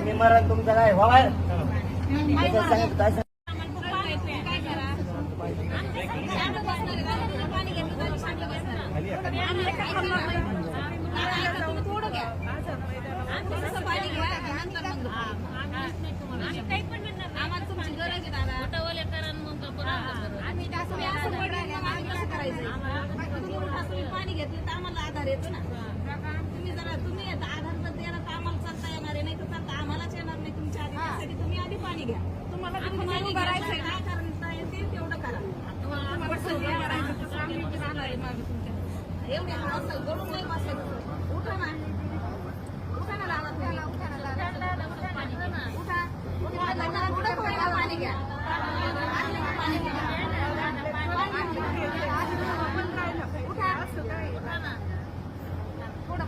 मी मरण तुमचं काय व्हावा बाहेर काय तसं सांगितलं तसं काय करा शांत बसणार आहे. मला तुला पाणी घेतलं तरी शांत बसणार. आम्हाला काय करणार नाही. नाही, ऐका, तुम्ही थोडं घ्या. थोडंसं पाणी घ्या, नंतर मग आम्हाला तुमची गरज आहे दादा आम्ही असं तुम्ही असं पडलं मग आम्ही कसं करायचं तुम्ही उठा, तुम्ही पाणी घेतलं तर आम्हाला आधार येतो ना. तुम्ही जरा तुम्ही आधार जर दिला तर आम्हाला चालता येणार आहे नाही तर चालता आम्हालाच येणार नाही तुमच्या आधी त्यासाठी तुम्ही आधी पाणी घ्या. तुम्हाला तुम्ही पाणी काय करता येते तेवढं करा. एवढे हात गळून नाही बसायचं. उठा ना उठा ना दादा तुम्ही उठा उठा उठा लग्नाला पुढं थोडं पाणी घ्या पाणी घ्या उठा उठा ना थोडं पाणी घ्या थोडं घ्या पाणी कोणाचं पाणी आम्हाला येऊ द्या. अरे